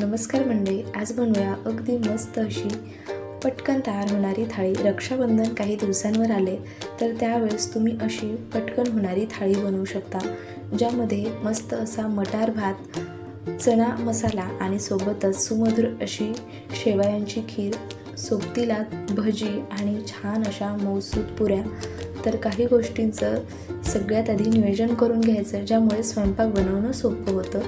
नमस्कार मंडळी आज बनवूया अगदी मस्त अशी पटकन तयार होणारी थाळी. रक्षाबंधन काही दिवसांवर आले तर त्यावेळेस तुम्ही अशी पटकन होणारी थाळी बनवू शकता ज्यामध्ये मस्त असा मटार भात चणा मसाला आणि सोबतच सुमधुर अशी शेवयांची खीर सोबतीला भजी आणि छान अशा मौसूद पुऱ्या. तर काही गोष्टींचं सगळ्यात आधी नियोजन करून घ्यायचं ज्यामुळे स्वयंपाक बनवणं सोपं होतं.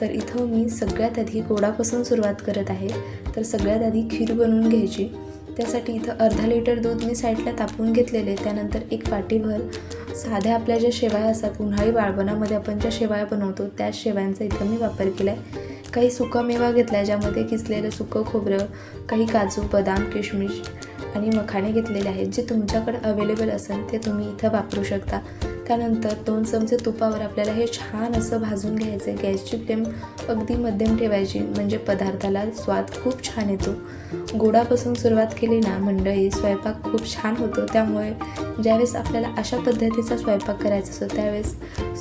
तर इथं मी सगळ्यात आधी गोडापासून सुरुवात करत आहे. तर सगळ्यात आधी खीर बनवून घ्यायची. त्यासाठी इथं अर्धा लिटर दूध मी साईडला तापवून घेतलेले. त्यानंतर एक वाटीभर साध्या आपल्या ज्या शेवाया असतात उन्हाळी बाळबणामध्ये आपण ज्या शेवाया बनवतो त्या शेवायांचा इथं मी वापर केला आहे काही सुका मेवा घेतला आहे ज्यामध्ये किसलेलं सुकं खोबरं काही काजू बदाम किशमिश आणि मखाणे घेतलेले आहेत जे तुमच्याकडे अवेलेबल असेल ते तुम्ही इथं वापरू शकता. त्यानंतर दोन चमचे तुपावर आपल्याला हे छान असं भाजून घ्यायचं आहे गॅसची फ्लेम अगदी मध्यम ठेवायची. म्हणजे पदार्थाला स्वाद खूप छान येतो. गोडापासून सुरुवात केली ना मंडळी स्वयंपाक खूप छान होतो. त्यामुळे ज्यावेळेस आपल्याला अशा पद्धतीचा स्वयंपाक करायचा असतो त्यावेळेस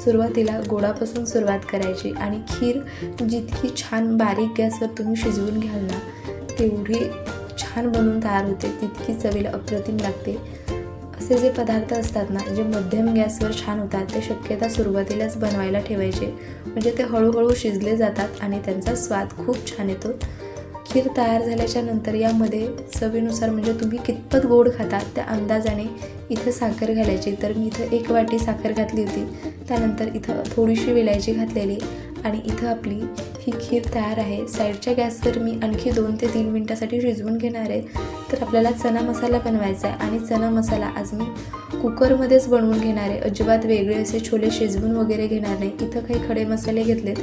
सुरुवातीला गोडापासून सुरुवात करायची. आणि खीर जितकी छान बारीक गॅसवर तुम्ही शिजवून घ्याल ना तेवढी छान बनवून तयार होते. तितकी चवीला अप्रतिम लागते. असे जे पदार्थ असतात ना जे मध्यम गॅसवर छान होतात ते शक्यता सुरुवातीलाच बनवायला ठेवायचे. म्हणजे ते हळूहळू शिजले जातात आणि त्यांचा स्वाद खूप छान येतो. खीर तयार झाल्याच्यानंतर यामध्ये चवीनुसार म्हणजे तुम्ही कितपत गोड खाता त्या अंदाजाने इथं साखर घालायची. तर मी इथं एक वाटी साखर घातली होती. त्यानंतर इथं थोडीशी विलायची घातलेली. आणि इथं आपली ही खीर तयार आहे. साईडच्या गॅसवर मी आणखी दोन ते तीन मिनटासाठी शिजवून घेणार आहे. तर आपल्याला चना मसाला बनवायचा आहे आणि चना मसाला आज मी कुकरमध्येच बनवून घेणार आहे. अजिबात वेगळे असे छोले शिजवून वगैरे घेणार नाही. इथं काही खडे मसाले घेतलेत.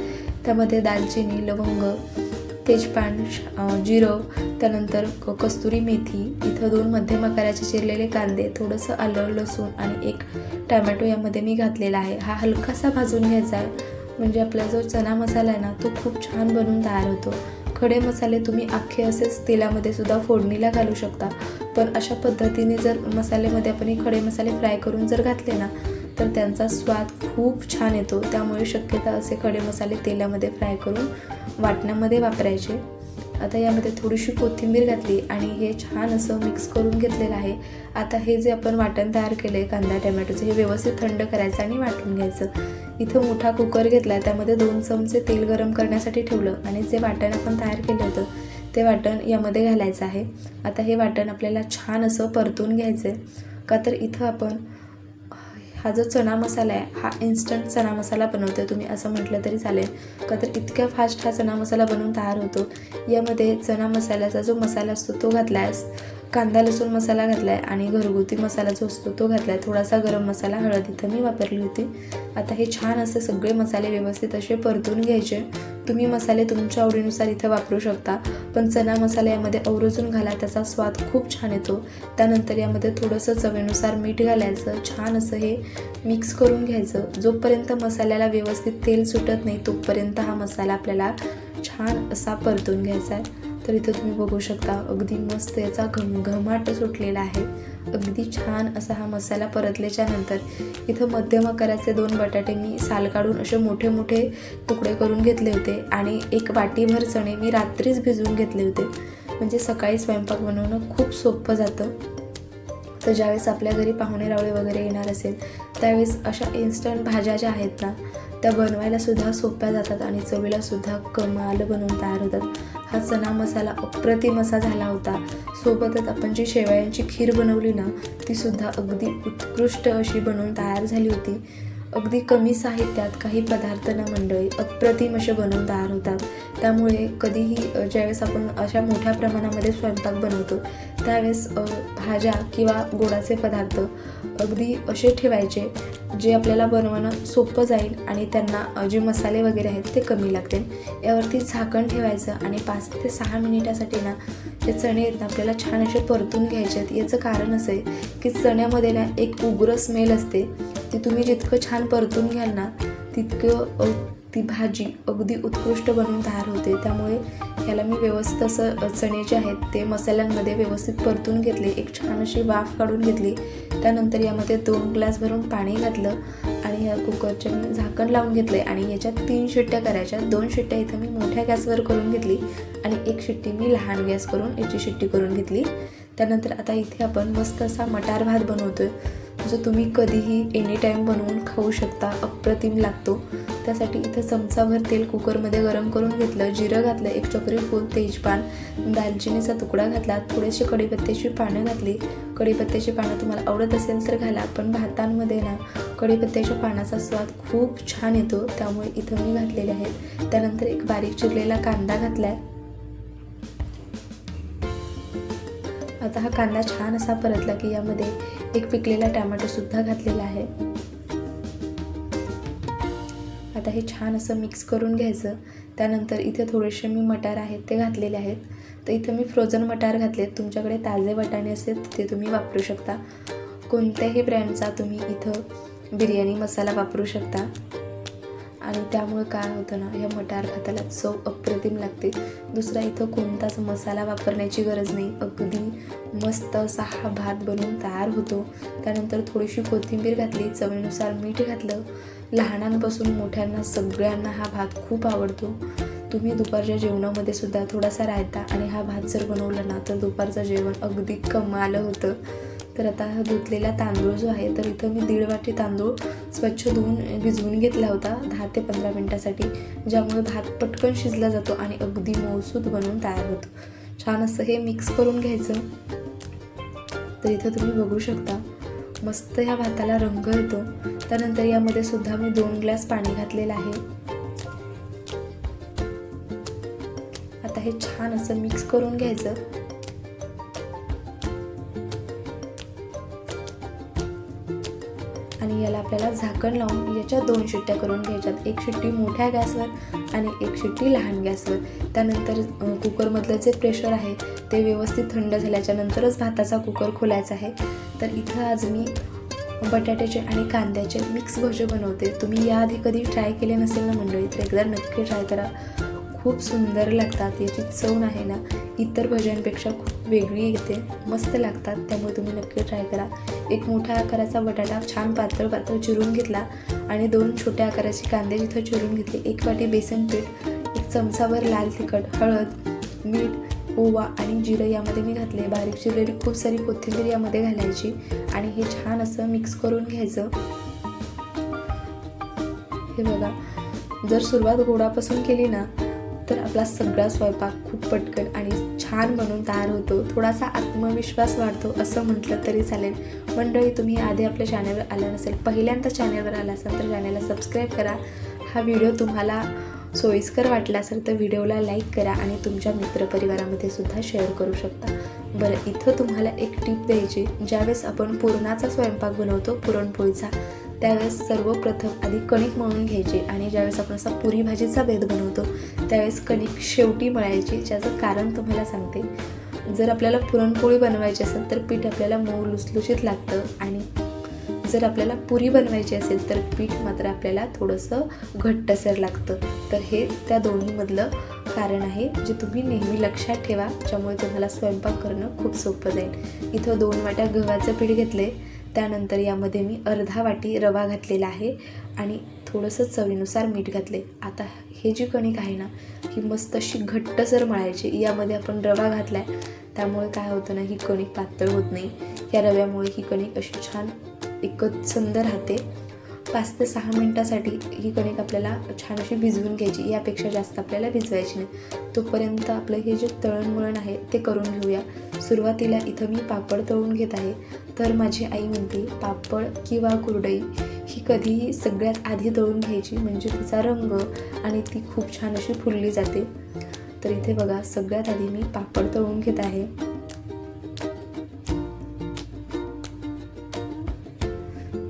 त्यामध्ये दालचिनी लवंग तेजपान जिरं त्यानंतर क कस्तुरी मेथी इथं दोन मध्यम आकाराचे चिरलेले कांदे थोडंसं आलं लसूण आणि एक टॅमॅटो यामध्ये मी घातलेला आहे. हा हलकासा भाजून घ्यायचा आहे. म्हणजे आपला जो चना मसाला आहे ना तो खूप छान बनून तयार होतो. खडे मसाले तुम्ही अख्खे असेच तेलामध्ये सुद्धा फोडणीला घालू शकता. पण अशा पद्धतीने जर मसाल्यामध्ये आपण हे खडे मसाले फ्राय करून जर घातले ना तर त्यांचा स्वाद खूप छान येतो. त्यामुळे शक्यता असे खडे मसाले तेलामध्ये फ्राय करून वाटण्यामध्ये वापरायचे. आता यामध्ये थोडीशी कोथिंबीर घातली आणि हे छान असं मिक्स करून घेतलेलं आहे. आता हे जे आपण वाटण तयार केलं आहे कांदा टमॅटोचं हे व्यवस्थित थंड करायचं आणि वाटून घ्यायचं. इथं मोठा कुकर घेतला आहे त्यामध्ये दोन चमचे तेल गरम करण्यासाठी ठेवलं आणि जे वाटण आपण तयार केलं होतं ते वाटण यामध्ये घालायचं आहे. आता हे वाटण आपल्याला छान असं परतून घ्यायचं आहे का तर इथं आपण हा जो चणा मसाला आहे हा इन्स्टंट चणा मसाला बनवतो तुम्ही असं म्हटलं तरी चालेल. का तर इतक्या फास्ट हा चणा मसाला बनवून तयार होतो. यामध्ये चणा मसाल्याचा जो मसाला असतो तो घातला आहे कांदा लसूण मसाला घातला आहे आणि घरगुती मसाला जो असतो तो घातला आहे थोडासा गरम मसाला हळद इथं मी वापरली होती. आता हे छान असे सगळे मसाले व्यवस्थित असे परतून घ्यायचे. तुम्ही मसाले तुमच्या आवडीनुसार इथं वापरू शकता. पण चना मसाला यामध्ये अवरोजून घाला त्याचा स्वाद खूप छान येतो. त्यानंतर यामध्ये थोडंसं चवीनुसार मीठ घालायचं. छान असं हे मिक्स करून घ्यायचं. जोपर्यंत मसाल्याला व्यवस्थित तेल सुटत नाही तोपर्यंत हा मसाला आपल्याला छान असा परतून घ्यायचा आहे. तर इथं तुम्ही बघू शकता अगदी मस्त याचा घमघमाट सुटलेला आहे. अगदी छान असा हा मसाला परतल्याच्या नंतर इथं मध्यम आकाराचे दोन बटाटे मी साल काढून असे मोठे मोठे तुकडे करून घेतले होते आणि एक वाटीभर चणे मी रात्रीच भिजवून घेतले होते. म्हणजे सकाळी स्वयंपाक बनवणं खूप सोपं जातं. तर ज्यावेळेस आपल्या घरी पाहुणे रावळे वगैरे येणार असेल त्यावेळेस अशा इन्स्टंट भाज्या ज्या आहेत ना त्या बनवायला सुद्धा सोप्या जातात आणि चवीला सुद्धा कमाल बनवून तयार होतात. हा चना मसाला अप्रतिम असा झाला होता. सोबतच आपण जी शेवयांची खीर बनवली ना ती सुद्धा अगदी उत्कृष्ट अशी बनवून तयार झाली होती. अगदी कमी साहित्यात काही पदार्थ ना मंडळी अप्रतिम असे बनवून तयार होतात. त्यामुळे कधीही ज्यावेळेस आपण अशा मोठ्या प्रमाणामध्ये स्वयंपाक बनवतो त्यावेळेस भाज्या किंवा गोडाचे पदार्थ अगदी असे ठेवायचे जे आपल्याला बनवणं सोपं जाईल आणि त्यांना जे मसाले वगैरे आहेत ते कमी लागतील. यावरती झाकण ठेवायचं आणि पाच ते सहा मिनिटासाठी ना ते चणे आहेत ना आपल्याला छान असे परतून घ्यायचे आहेत. याचं कारण असं आहे की चण्यामध्ये ना एक उग्र स्मेल असते. ती तुम्ही जितकं छान परतून घ्याल ना तितकं ती भाजी अगदी उत्कृष्ट बनून तयार होते. त्यामुळे ह्याला मी व्यवस्थित असं चणे जे आहेत ते मसाल्यांमध्ये व्यवस्थित परतून घेतले. एक छान अशी वाफ काढून घेतली. त्यानंतर यामध्ये दोन ग्लास भरून पाणी घातलं आणि ह्या कुकरचे मी झाकण लावून घेतले आणि याच्यात तीन शिट्ट्या करायच्या. दोन शिट्ट्या इथं मी मोठ्या गॅसवर करून घेतली आणि एक शिट्टी मी लहान गॅस करून याची शिट्टी करून घेतली. त्यानंतर आता इथे आपण मस्त असा मटार भात बनवतोय. जो तुम्ही कधीही एनी टाईम बनवून खाऊ शकता. अप्रतिम लागतो. त्यासाठी इथं चमचाभर तेल कुकरमध्ये गरम करून घेतलं जिरं घातलं एक चकरी फूल तेजपान दालचिनीचा तुकडा घातला थोडेसे कढीपत्त्याची पानं घातली. कढीपत्त्याची पानं तुम्हाला आवडत असेल तर घाला पण भातांमध्ये ना कढीपत्त्याच्या पानाचा स्वाद खूप छान येतो त्यामुळे इथं मी घातलेले आहेत. त्यानंतर एक बारीक चिरलेला कांदा घातला आहे आता हा कांदा छान असा परतला की यामध्ये एक पिकलेला टॅमॅटोसुद्धा घातलेला आहे. आता हे छान असं मिक्स करून घ्यायचं. त्यानंतर इथे थोडेसे मी मटार आहेत ते घातलेले आहेत. तर इथं मी फ्रोझन मटार घातलेत. तुमच्याकडे ताजे वाटाणे असेल ते तुम्ही वापरू शकता. कोणत्याही ब्रँडचा तुम्ही इथं बिर्याणी मसाला वापरू शकता. आणि त्यामुळे काय होतं ना ह्या मटार भाताला चव अप्रतिम लागते. दुसरा इथं कोणताच मसाला वापरण्याची गरज नाही. अगदी मस्त असा हा भात बनवून तयार होतो. त्यानंतर थोडीशी कोथिंबीर घातली चवीनुसार मीठ घातलं. लहानांपासून मोठ्यांना सगळ्यांना हा भात खूप आवडतो. तुम्ही दुपारच्या जेवणामध्ये सुद्धा थोडासा रायता आणि हा भात जर बनवला ना तर दुपारचं जेवण अगदी कमाल होतं. तर आता हा धुतलेला तांदूळ जो आहे तर इथं मी दीड वाटी तांदूळ स्वच्छ धुवून भिजवून घेतला होता दहा ते पंधरा मिनटासाठी ज्यामुळे भात पटकन शिजला जातो आणि अगदी मऊसूद बनवून तयार होतो. छान असं हे मिक्स करून घ्यायचं. तर इथं तुम्ही बघू शकता मस्त ह्या भाताला रंग येतो. त्यानंतर यामध्ये सुद्धा मी दोन ग्लास पाणी घातलेलं आहे. आता हे छान असं मिक्स करून घ्यायचं. आपल्याला झाकण लावून याच्या दोन शिट्ट्या करून घ्यायच्यात. एक शिट्टी मोठ्या गॅसवर आणि एक शिट्टी लहान गॅसवर. त्यानंतर कुकरमधलं जे प्रेशर आहे ते व्यवस्थित थंड झाल्याच्या नंतरच भाताचा कुकर खोलायचा आहे. तर इथं आज मी बटाट्याचे आणि कांद्याचे मिक्स भजे बनवते. तुम्ही याआधी कधी ट्राय केले नसेल ना मंडळी तर एकदा नक्की ट्राय करा. खूप सुंदर लागतात याची चव आहे ना. इतर भज्यांपेक्षा खूप वेगळी येते मस्त लागतात. त्यामुळे तुम्ही नक्की ट्राय करा. एक मोठ्या आकाराचा बटाटा छान पातळ पातळ चिरून घेतला आणि दोन छोट्या आकाराचे कांदे जिथं चिरून घेतले. एक वाटी बेसन पीठ एक चमचाभर लाल तिखट हळद मीठ ओवा आणि जिरं यामध्ये मी घातले. बारीक चिरलेली खूप सारी कोथिंबीर यामध्ये घालायची आणि हे छान असं मिक्स करून घ्यायचं. हे बघा जर सुरुवात गोडापासून केली ना तर आपला सगळा स्वयंपाक खूप पटकन आणि छान बनून तयार होतो. थोडासा आत्मविश्वास वाढतो असं म्हटलं तरी चालेल. मंडळी तुम्ही आधी आपल्या चॅनलवर आला नसेल पहिल्यांदा चॅनलवर आला असाल तर चॅनलला सबस्क्राईब करा. हा व्हिडिओ तुम्हाला सोयीस्कर वाटला असेल तर व्हिडिओला लाईक करा आणि तुमच्या मित्रपरिवारामध्ये सुद्धा शेअर करू शकता. बरं इथं तुम्हाला एक टिप द्यायची. ज्यावेळेस आपण पुरणाचा स्वयंपाक बनवतो पुरणपोळीचा त्यावेळेस सर्वप्रथम आधी कणिक मळून घ्यायची आणि ज्यावेळेस आपण असा पुरी भाजीचा भेद बनवतो त्यावेळेस कणिक शेवटी मळायची ज्याचं कारण तुम्हाला सांगते. जर आपल्याला पुरणपोळी बनवायची असेल तर पीठ आपल्याला मऊ लुसलुशीत लागतं आणि जर आपल्याला पुरी बनवायची असेल तर पीठ मात्र आपल्याला थोडंसं घट्टसर लागतं. तर हे त्या दोन्हीमधलं कारण आहे जे तुम्ही नेहमी लक्षात ठेवा ज्यामुळे तुम्हाला स्वयंपाक करणं खूप सोपं जाईल. इथं दोन वाट्या गव्हाचं पीठ घेतलं आहे त्यानंतर यामध्ये मी अर्धा वाटी रवा घातलेला आहे आणि थोडंसं चवीनुसार मीठ घातले आता हे जी कणिक आहे ना ही मस्त अशी घट्टसर मळायची. यामध्ये आपण रवा घातला आहे त्यामुळे काय होतं ना ही कणिक पातळ होत नाही. या रव्यामुळे ही कणिक अशी छान एकचंद राहते. पाच ते सहा मिनटासाठी ही कणिक आपल्याला छान अशी भिजवून घ्यायची. यापेक्षा जास्त आपल्याला भिजवायची नाही. तोपर्यंत आपलं हे जे तळणमळण आहे ते करून घेऊया. सुरुवातीला इथं मी पापड तळून घेत आहे. तर माझी आई म्हणते पापड किंवा कुरडई ही कधीही सगळ्यात आधी तळून घ्यायची म्हणजे तिचा रंग आणि ती खूप छान अशी फुलली जाते. तर इथे बघा सगळ्यात आधी मी पापड तळून घेत आहे.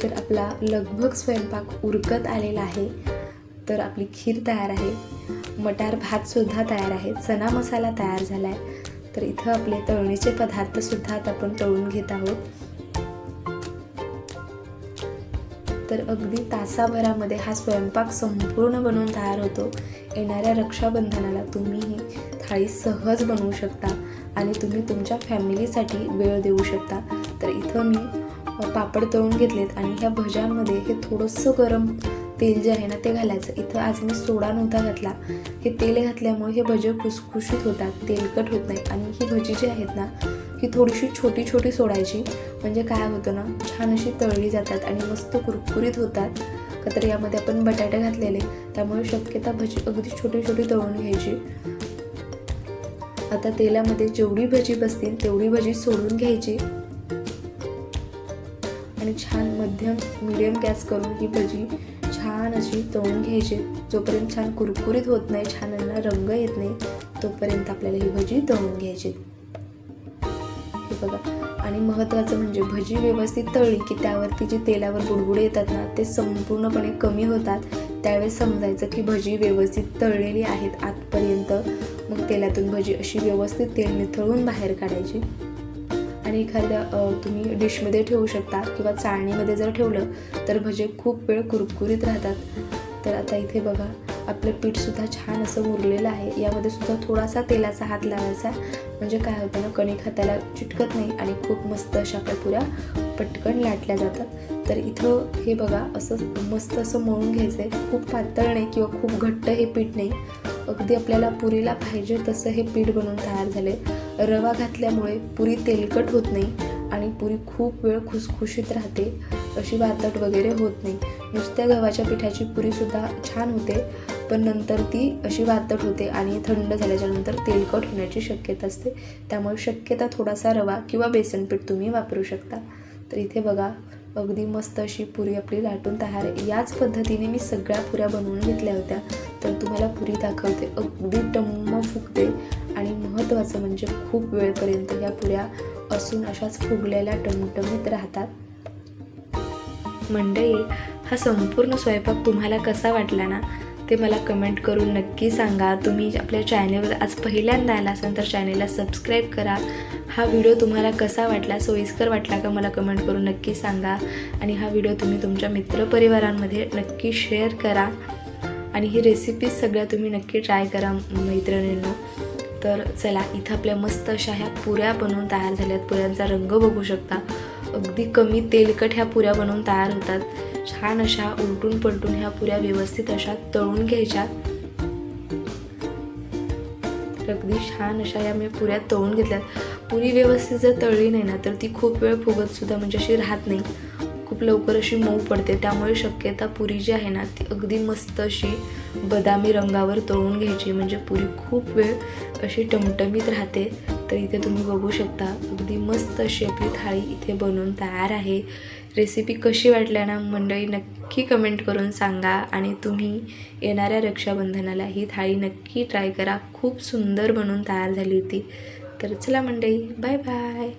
तर आपला लगभग स्वयंपाक उरकत आलेला आहे. तर आपली खीर तयार आहे. मटार भातसुद्धा तयार आहे. चना मसाला तयार झाला आहे तर इथं आपले तळणीचे पदार्थसुद्धा आता आपण तळून घेत आहोत. तर अगदी तासाभरामध्ये हा स्वयंपाक संपूर्ण बनवून तयार होतो. येणाऱ्या रक्षाबंधनाला तुम्ही ही थाळी सहज बनवू शकता आणि तुम्ही तुमच्या फॅमिलीसाठी वेळ देऊ शकता. तर इथं मी पापड तळून घेतलेत आणि ह्या भज्यांमध्ये हे थोडंसं गरम तेल जे आहे ना ते घालायचं. इथं आज मी सोडा नव्हता घातला. हे तेल घातल्यामुळे हे भजे खुसखुशीत होतात. तेलकट होत नाही. आणि ही भजी जी आहेत ना ही थोडीशी छोटी छोटी सोडायची. म्हणजे काय होतं ना छान अशी तळली जातात आणि मस्त कुरकुरीत होतात. का तर यामध्ये आपण बटाटे घातलेले. त्यामुळे शक्यता भजी अगदी छोटी छोटी तळून घ्यायची. आता तेलामध्ये जेवढी भजी बसतील तेवढी भजी सोडून घ्यायची. आणि छान मध्यम मिडियम गॅस करून ही भजी अशी तळून घ्यायची. जोपर्यंत छान कुरकुरीत होत नाही छान यांना रंग येत नाही तोपर्यंत आपल्याला ही भजी तळून घ्यायची. हे बघा. आणि महत्त्वाचं म्हणजे भजी व्यवस्थित तळली की त्यावरती जे तेलावर बुडबुडे येतात ना ते संपूर्णपणे कमी होतात. त्यावेळेस समजायचं की भजी व्यवस्थित तळलेली आहेत आतपर्यंत. मग तेलातून भजी अशी व्यवस्थित तेल निथळून बाहेर काढायची. आणि एखाद्या तुम्ही डिशमध्ये ठेवू शकता किंवा चाळणीमध्ये जर ठेवलं तर भजे खूप वेळ कुरकुरीत राहतात. तर आता इथे बघा आपलं पीठसुद्धा छान असं मुरलेलं आहे. यामध्ये सुद्धा थोडासा तेलाचा हात लावायचा. म्हणजे काय होतं ना कणिक हाताला चिटकत नाही आणि खूप मस्त अशा आपल्या पुऱ्या पटकन लाटल्या जातात. तर इथं हे बघा असं मस्त असं मळून घ्यायचं आहे खूप पातळ नाही किंवा खूप घट्ट हे पीठ नाही. अगदी आपल्याला पुरीला पाहिजे तसं हे पीठ बनवून तयार झाले रवा घातल्यामुळे पुरी तेलकट होत नाही आणि पुरी खूप वेळ खुसखुशीत राहते अशी वातट वगैरे होत नाही. नुसत्या गव्हाच्या पिठाची पुरीसुद्धा छान होते पण नंतर ती अशी वातट होते आणि थंड झाल्याच्यानंतर तेलकट होण्याची शक्यता असते. त्यामुळे शक्यता थोडासा रवा किंवा बेसन पीठ तुम्ही वापरू शकता. तर इथे बघा अगदी मस्त अशी पुरी आपली लाटून तयार आहे. याच पद्धतीने मी सगळ्या पुऱ्या बनवून घेतल्या होत्या. तर तुम्हाला पुरी दाखवते. अगदी टम्म फुगते आणि महत्त्वाचं म्हणजे खूप वेळपर्यंत या पुऱ्या असून अशाच फुगलेल्या टमटमीत राहतात. मंडळी हा संपूर्ण स्वयंपाक तुम्हाला कसा वाटला ना ते मला कमेंट करून नक्की सांगा. तुम्ही आपल्या चॅनेलवर आज पहिल्यांदा आला असाल तर चॅनेलला सबस्क्राईब करा. हा व्हिडिओ तुम्हाला कसा वाटला सोयीस्कर वाटला का मला कमेंट करून नक्की सांगा. आणि हा व्हिडिओ तुम्ही तुमच्या मित्रपरिवारांमध्ये नक्की शेअर करा. आणि ही रेसिपीज सगळ्या तुम्ही नक्की ट्राय करा मैत्रिणींना. तर चला इथं आपल्या मस्त अशा ह्या पुऱ्या बनवून तयार झाल्यात. पुऱ्यांचा रंग बघू शकता. अगदी कमी तेलकट ह्या पुऱ्या बनवून तयार होतात. छान अशा उलटून पलटून ह्या पुऱ्या व्यवस्थित अशा तळून घ्यायच्या. अगदी छान अशा या मी पुऱ्या तळून घेतल्यात. पुरी व्यवस्थित जर तळली नाही ना तर ती खूप वेळ फुगत सुद्धा म्हणजे अशी राहत नाही. खूप लवकर अशी मऊ पडते. त्यामुळे शक्यता पुरी जी आहे ना ती अगदी मस्त अशी बदामी रंगावर तळून घ्यायची. म्हणजे पुरी खूप वेळ अशी टमटमीत राहते. तर इथे तुम्ही बघू शकता अगदी मस्त अशी आपली थाळी इथे बनवून तयार आहे. रेसिपी कशी वाटल्या ना मंडळी नक्की कमेंट करून सांगा. आणि तुम्ही येणाऱ्या रक्षाबंधनाला ही थाळी नक्की ट्राय करा. खूप सुंदर बनवून तयार झाली होती तर चला मंडळी बाय बाय